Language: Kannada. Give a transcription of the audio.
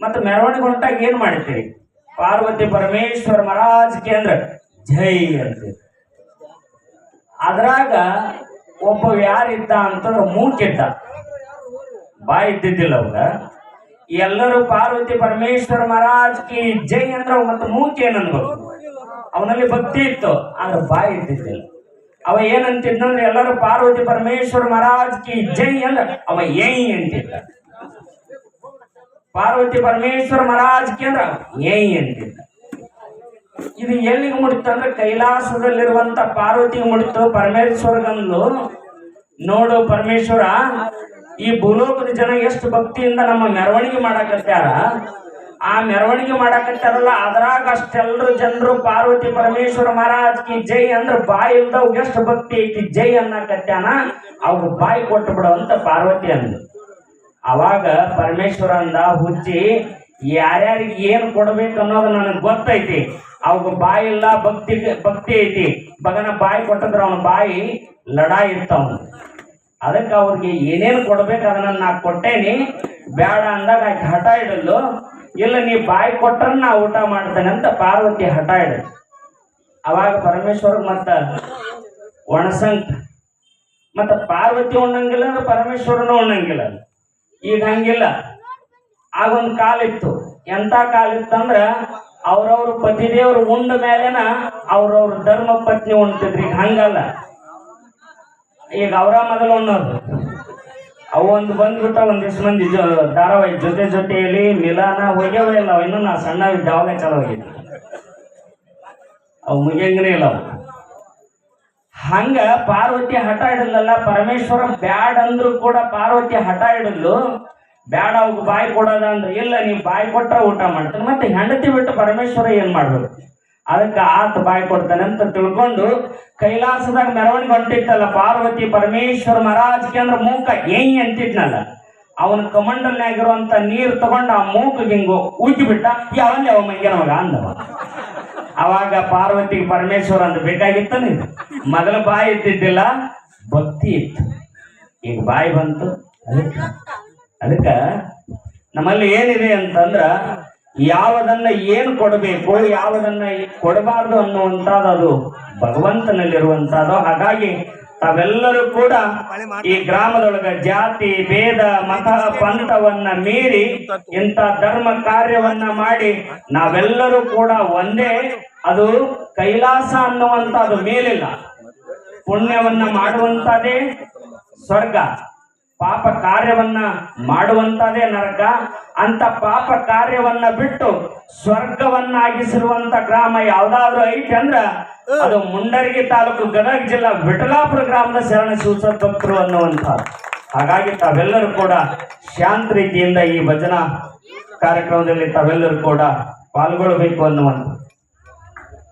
ಮತ್ತೆ ಮೆರವಣಿಗೆ ಹೊಂಟಾಗ ಏನ್ ಮಾಡ್ತೀರಿ ಪಾರ್ವತಿ ಪರಮೇಶ್ವರ ಮಹಾರಾಜ್ ಕೇಂದ್ರ. ಜೈ ಅಂತ ಅದ್ರಾಗ ಒಬ್ಬ ಯಾರಿದ್ದ ಅಂತಂದ್ರೆ ಮೂಕಿದ್ದ ಬಾಯಿ ಇದ್ದಿದ್ದಿಲ್ಲ ಅವಾಗ. ಎಲ್ಲರೂ ಪಾರ್ವತಿ ಪರಮೇಶ್ವರ ಮಹಾರಾಜ್ ಕಿ ಜೈ ಅಂದ್ರೆ ಮತ್ತೆ ಮೂಕಿ ಏನನ್ಬೇಕು ಅವನಲ್ಲಿ ಭಕ್ತಿ ಇತ್ತು, ಆದ್ರೆ ಬಾಯಿ ಇದ್ದಿದ್ದಿಲ್ಲ. ಅವ ಏನಂತಿದ್ನಂದ್ರೆ ಎಲ್ಲರೂ ಪಾರ್ವತಿ ಪರಮೇಶ್ವರ ಮಹಾರಾಜ್ ಕಿ ಜೈ ಅಂದ್ರೆ ಅವ ಏಯ್ ಅಂತಿದ್ದ. ಪಾರ್ವತಿ ಪರಮೇಶ್ವರ ಮಹಾರಾಜ್ ಕೇಂದ್ರ? ಏ ಎಂದಿಲ್ಲ. ಇದು ಎಲ್ಲಿಗೆ ಮುಡಿತು ಅಂದ್ರೆ ಕೈಲಾಸದಲ್ಲಿರುವಂತ ಪಾರ್ವತಿಗೆ ಮುಡಿತು ಪರಮೇಶ್ವರಗಂದು. ನೋಡು ಪರಮೇಶ್ವರ, ಈ ಭೂಲೋಕದ ಜನ ಎಷ್ಟು ಭಕ್ತಿಯಿಂದ ನಮ್ಮ ಮೆರವಣಿಗೆ ಮಾಡಕತ್ತಾರ ಆ ಮೆರವಣಿಗೆ ಮಾಡಕತ್ತಾರಲ್ಲ ಅದ್ರಾಗ ಅಷ್ಟೆಲ್ಲರೂ ಜನರು ಪಾರ್ವತಿ ಪರಮೇಶ್ವರ ಮಹಾರಾಜ್ ಕಿ ಜೈ ಅಂದ್ರೆ ಬಾಯಿ ಇಲ್ದವ್ ಎಷ್ಟು ಭಕ್ತಿ ಐತಿ, ಜೈ ಅನ್ನಕತ್ತಾನ ಅವ್ರು ಬಾಯಿ ಕೊಟ್ಟು ಬಿಡುವಂತ ಪಾರ್ವತಿ ಅಂದ್ರು ಅವಾಗ ಪರಮೇಶ್ವರ ಅಂದ ಹುಚ್ಚಿ ಯಾರ್ಯಾರಿಗೆ ಏನು ಕೊಡ್ಬೇಕು ಅನ್ನೋದು ನನಗೆ ಗೊತ್ತೈತಿ. ಅವಾಗ ಬಾಯಿ ಇಲ್ಲ ಭಕ್ತಿ ಭಕ್ತಿ ಐತಿ. ಬಗನ ಬಾಯಿ ಕೊಟ್ಟದ್ರ ಅವನ ಬಾಯಿ ಲಡಾ ಇರ್ತವನು ಅದಕ್ಕೆ ಅವ್ರಿಗೆ ಏನೇನು ಕೊಡ್ಬೇಕು ಅದನ್ನ ನಾ ಕೊಟ್ಟೇನಿ. ಬೇಡ ಅಂದಾಗ ಆಕೆ ಹಠ ಇಡಲು, ಇಲ್ಲ ನೀ ಬಾಯಿ ಕೊಟ್ಟರೆ ನಾ ಊಟ ಮಾಡ್ತೇನೆ ಅಂತ ಪಾರ್ವತಿ ಹಠ ಇಡ ಅವಾಗ ಪರಮೇಶ್ವರ ಮತ್ತ ಒಣಸಂಕ, ಮತ್ತ ಪಾರ್ವತಿ ಉಣ್ಣಂಗಿಲ್ಲ ಅಂದ್ರೆ ಪರಮೇಶ್ವರನು ಉಣ್ಣಂಗಿಲ್ಲ. ಈಗ ಹಂಗಿಲ್ಲ. ಆಗೊಂದು ಕಾಲಿತ್ತು. ಎಂತ ಕಾಲಿತ್ತಂದ್ರ ಅವ್ರವ್ರ ಪತಿದೇವ್ರು ಉಂಡ ಮೇಲೆನ ಅವ್ರವ್ರ ಧರ್ಮ ಪತ್ನಿ ಉಣ್ತಿದ್ರಿ. ಈಗ ಹಂಗಲ್ಲ. ಈಗ ಅವರ ಮೊದಲು ಉಣ್ಣೋದು ಅವು ಒಂದು ಬಂದ್ಬಿಟ್ಟ ಒಂದಿಷ್ಟು ಮಂದಿ ಜೊ- ಧಾರಾವಾಹಿ ಜೊತೆ ಜೊತೆಯಲ್ಲಿ ಮಿಲಾನ ಹೋಗ್ಯಾವ ಇಲ್ಲ ಇನ್ನೂ ನಾ ಸಣ್ಣ ಇದ್ದಾವಾಗ ಚಲೋ ಹೋಗಿದ್ದೆ. ಅವು ಮುಗಿಯಂಗನೇ ಇಲ್ಲ ಅವು. ಹಂಗ ಪಾರ್ವತಿ ಹಠ ಇಡಲ್ಲ ಪರಮೇಶ್ವರ ಬ್ಯಾಡ್ ಅಂದ್ರು ಕೂಡ ಪಾರ್ವತಿ ಹಠ ಇಡಲು ಬ್ಯಾಡ, ಅವ್ಗ ಬಾಯಿ ಕೊಡೋದ ಅಂದ್ರೆ ಇಲ್ಲ, ನೀವು ಬಾಯಿ ಕೊಟ್ಟರೆ ಊಟ ಮಾಡ್ತಾನೆ. ಮತ್ತೆ ಹೆಂಡತಿ ಬಿಟ್ಟು ಪರಮೇಶ್ವರ ಏನ್ ಮಾಡ್ಬೇಕು? ಅದಕ್ಕೆ ಆತ ಬಾಯಿ ಕೊಡ್ತಾನೆ ಅಂತ ತಿಳ್ಕೊಂಡು ಕೈಲಾಸದಾಗ ಮೆರವಣಿಗೆ ಹೊಂಟಿತ್ತಲ್ಲ, ಪಾರ್ವತಿ ಪರಮೇಶ್ವರ ಮಹಾರಾಜ್ಗೆ ಅಂದ್ರೆ ಮೂಕ ಏನ್ ಅಂತಿದ್ನಲ್ಲ. ಅವನ ಕಮಂಡಲ್ನಾಗಿರುವಂತ ನೀರ್ ತಗೊಂಡು ಆ ಮೂಕ ಹಿಂಗು ಉಜ್ಜಿ ಬಿಟ್ಟ ಯಾವಲ್ಲಿ ಅವ ಮಂಗೆ ಮಗ ಅಂದವ. ಅವಾಗ ಪಾರ್ವತಿಗೆ ಪರಮೇಶ್ವರ ಅಂತ ಬೇಕಾಗಿತ್ತ ನೀನು ಮೊದಲ ಬಾಯಿ ಇದ್ದಿದ್ದಿಲ್ಲ, ಭಕ್ತಿ ಇತ್ತು. ಈಗ ಬಾಯಿ ಬಂತು ಅದಕ್ಕೆ ಅದಕ್ಕೆ ನಮ್ಮಲ್ಲಿ ಏನಿದೆ ಅಂತಂದ್ರ, ಯಾವದನ್ನ ಏನು ಕೊಡಬೇಕು, ಯಾವದನ್ನ ಕೊಡಬಾರ್ದು ಅನ್ನುವಂಥದ್ದು ಅದು ಭಗವಂತನಲ್ಲಿರುವಂತಹದ್ದು ಹಾಗಾಗಿ ತಾವೆಲ್ಲರೂ ಕೂಡ ಈ ಗ್ರಾಮದೊಳಗ ಜಾತಿ, ಭೇದ, ಮತ, ಪಂಥವನ್ನ ಮೀರಿ ಇಂಥ ಧರ್ಮ ಕಾರ್ಯವನ್ನ ಮಾಡಿ ನಾವೆಲ್ಲರೂ ಕೂಡ ಒಂದೇ, ಅದು ಕೈಲಾಸ ಅನ್ನುವಂಥದ್ದು ಮೇಲಿಲ್ಲ. ಪುಣ್ಯವನ್ನ ಮಾಡುವಂತದೇ ಸ್ವರ್ಗ, ಪಾಪ ಕಾರ್ಯವನ್ನ ಮಾಡುವಂತದೇ ನರಕ, ಅಂತ ಪಾಪ ಕಾರ್ಯವನ್ನ ಬಿಟ್ಟು ಸ್ವರ್ಗವನ್ನಾಗಿಸಿರುವಂತ ಗ್ರಾಮ ಯಾವ್ದಾದ್ರು ಐತಿ ಅಂದ್ರ ಅದು ಮುಂಡರಗಿ ತಾಲೂಕು ಗದಗ ಜಿಲ್ಲಾ ವಿಠಲಾಪುರ ಗ್ರಾಮದ ಶರಣ ಭಕ್ತರು ಅನ್ನುವಂಥ ಹಾಗಾಗಿ ತಾವೆಲ್ಲರೂ ಕೂಡ ಶಾಂತ ರೀತಿಯಿಂದ ಈ ಭಜನಾ ಕಾರ್ಯಕ್ರಮದಲ್ಲಿ ತಾವೆಲ್ಲರೂ ಕೂಡ ಪಾಲ್ಗೊಳ್ಳಬೇಕು ಅನ್ನುವಂಥ